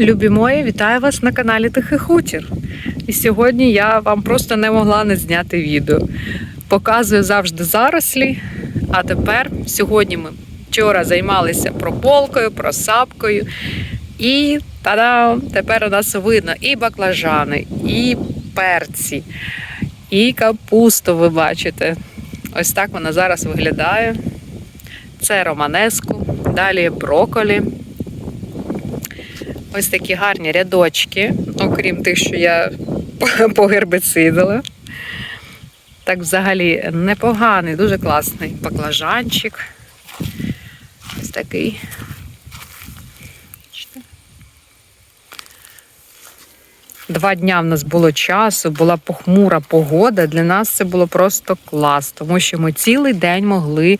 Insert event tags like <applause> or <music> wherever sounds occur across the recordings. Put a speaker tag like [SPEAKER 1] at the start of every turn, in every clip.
[SPEAKER 1] Любі мої, вітаю вас на каналі Тихий Хутір. І сьогодні я вам просто не могла не зняти відео. Показую завжди зарослі. А тепер сьогодні ми вчора займалися прополкою, просапкою. І та-дам! Тепер у нас видно і баклажани, і перці, і капусту, ви бачите. Ось так вона зараз виглядає. Це романеску, далі броколі. Ось такі гарні рядочки, окрім тих, що я <laughs> погербицидила. Так взагалі непоганий, дуже класний баклажанчик. Ось такий. Два дня в нас було часу, була похмура погода. Для нас це було просто клас, тому що ми цілий день могли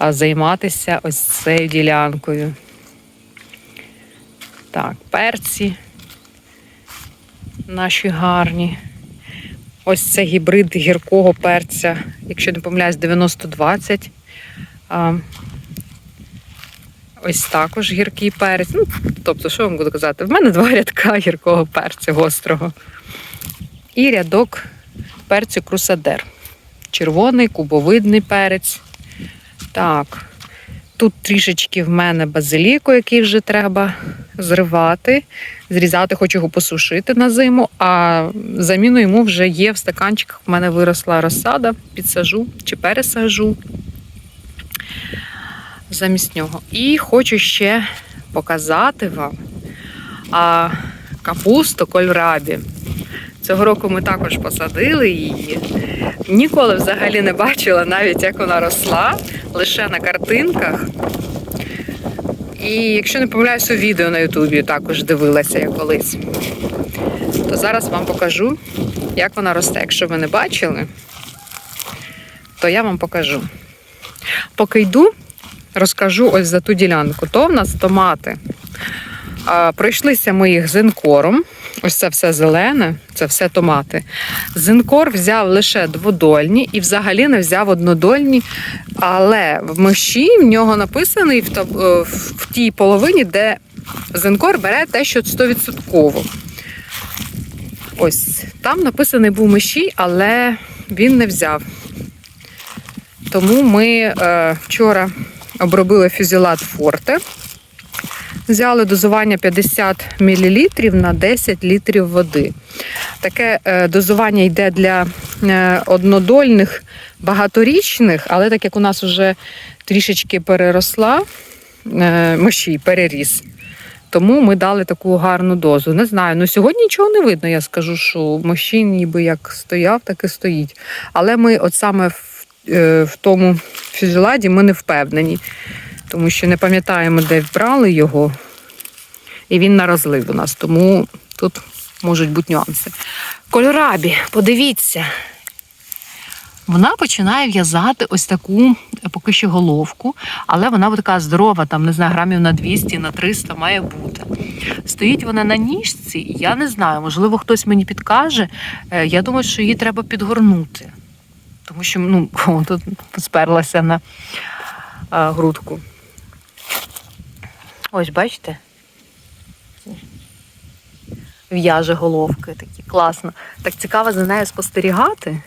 [SPEAKER 1] займатися ось цією ділянкою. Так, перці наші гарні. Ось це гібрид гіркого перця, якщо не помиляюсь, 90-20. Ось також гіркий перець. Ну, тобто, що вам буду казати? В мене два <laughs> рядка гіркого перця гострого. І рядок перцю крусадер. Червоний, кубовидний перець. Так. Тут трішечки в мене базиліку, який вже треба зривати, зрізати, хочу його посушити на зиму, а заміну йому вже є в стаканчиках. В мене виросла розсада, підсажу чи пересажу замість нього. І хочу ще показати вам а, капусту кольрабі. Цього року ми також посадили її. Ніколи взагалі не бачила навіть, як вона росла, лише на картинках. І якщо не помиляюсь, у відео на Ютубі також дивилася я колись. То зараз вам покажу, як вона росте. Якщо ви не бачили, то я вам покажу. Поки йду, розкажу ось за ту ділянку. То в нас томати. Пройшлися ми їх зинкором. Ось це все зелене, це все томати. Зинкор взяв лише дводольні і взагалі не взяв однодольні, але в миші в нього написаний в, е, в тій половині, де зинкор бере те, що 100%. Ось там написаний був миші, але він не взяв. Тому ми е, вчора обробили фюзілат форте. Взяли дозування 50 мл на 10 літрів води. Таке е, дозування йде для е, однодольних багаторічних, але так як у нас вже трішечки переросла е, переріс. Тому ми дали таку гарну дозу. Не знаю, ну сьогодні нічого не видно. Я скажу, що мощій ніби як стояв, так і стоїть. Але ми, от саме в, в тому фюзеладі, ми не впевнені, тому що не пам'ятаємо, де брали його, і він на розлив у нас. Тому тут можуть бути нюанси. Кольорабі, подивіться. Вона починає в'язати ось таку е, поки що головку, але вона така здорова, там не знаю, грамів на 200, на 300 має бути. Стоїть вона на ніжці, я не знаю, можливо, хтось мені підкаже. Е, Я думаю, що її треба підгорнути, тому що ну, <laughs> тут сперлася на грудку. Ось, бачите? В'яже головки такі, класно. Так цікаво за нею спостерігати.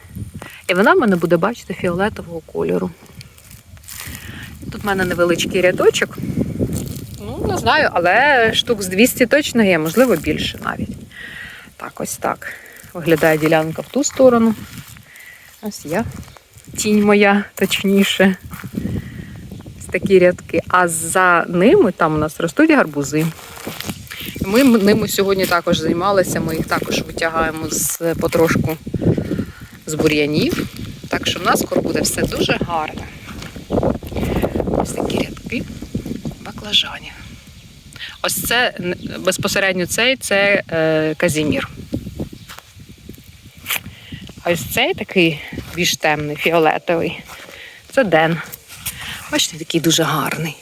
[SPEAKER 1] І вона в мене буде, бачите, фіолетового кольору. Тут в мене невеличкий рядочок. Ну, не знаю, але штук з 200 точно є, можливо, більше навіть. Так, ось так. Виглядає ділянка в ту сторону. Ось я. Тінь моя, точніше. Такі рядки. А за ними там у нас ростуть гарбузи. Ми ними сьогодні також займалися. Ми їх також витягаємо з потрошку з бур'янів. Так що в нас скоро буде все дуже гарно. Ось такі рядки баклажанів. Ось це безпосередньо цей це е, казімір. Ось цей такий більш темний, фіолетовий. Це Ден. Бачите, такий дуже гарний.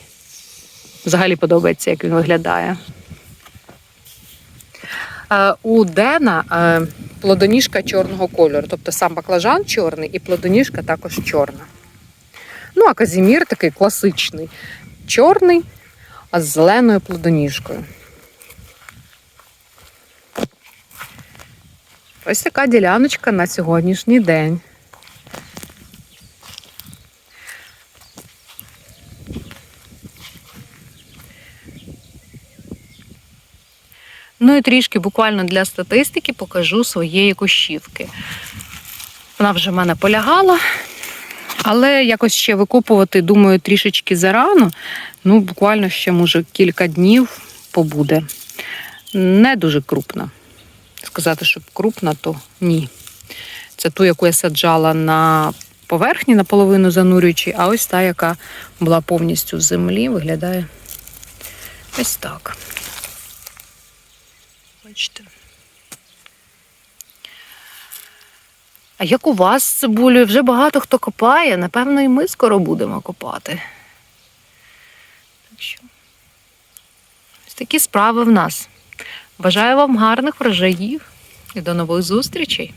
[SPEAKER 1] Взагалі подобається, як він виглядає. Е, у Дена е, плодоніжка чорного кольору, тобто сам баклажан чорний і плодоніжка також чорна. Ну, а Казімір такий класичний, чорний, а з зеленою плодоніжкою. Ось така діляночка на сьогоднішній день. Ну і трішки буквально для статистики покажу своєї кущівки. Вона вже в мене полягала, але якось ще викопувати, думаю, трішечки зарано. Ну, буквально ще, може, кілька днів побуде. Не дуже крупна. Сказати, щоб крупна, то ні. Це ту, яку я саджала на поверхні, наполовину занурюючи, а ось та, яка була повністю в землі, виглядає ось так. Бачите. А як у вас з цибулею? Вже багато хто копає, напевно, і ми скоро будемо копати. Так що, ось такі справи в нас. Бажаю вам гарних врожаїв і до нових зустрічей!